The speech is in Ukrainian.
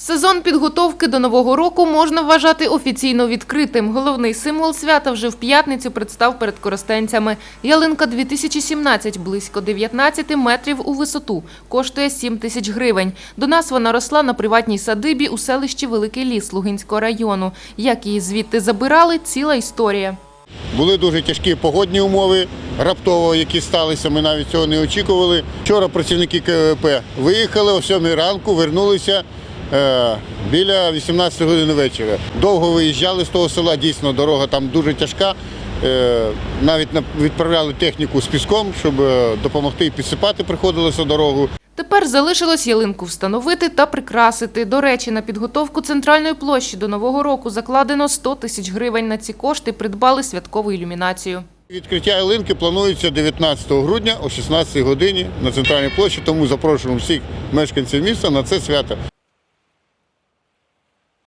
Сезон підготовки до нового року можна вважати офіційно відкритим. Головний символ свята вже в п'ятницю представ перед користенцями. Ялинка 2017, близько 19 метрів у висоту, коштує 7 тисяч гривень. До нас вона росла на приватній садибі у селищі Великий Ліс Лугинського району. Як її звідти забирали – ціла історія. Були дуже тяжкі погодні умови раптово, які сталися. Ми навіть цього не очікували. Вчора працівники КВП виїхали о 7 ранку, вернулися е, біля 18 години вечора. Довго виїжджали з того села. Дійсно, дорога там дуже тяжка. Е, навіть на- відправляли техніку з піском, щоб е, допомогти і підсипати приходилося дорогу. Тепер залишилось ялинку встановити та прикрасити. До речі, на підготовку центральної площі до Нового року закладено 100 тисяч гривень. На ці кошти придбали святкову ілюмінацію. Відкриття ялинки планується 19 грудня о 16 годині на центральній площі, тому запрошуємо всіх мешканців міста на це свято.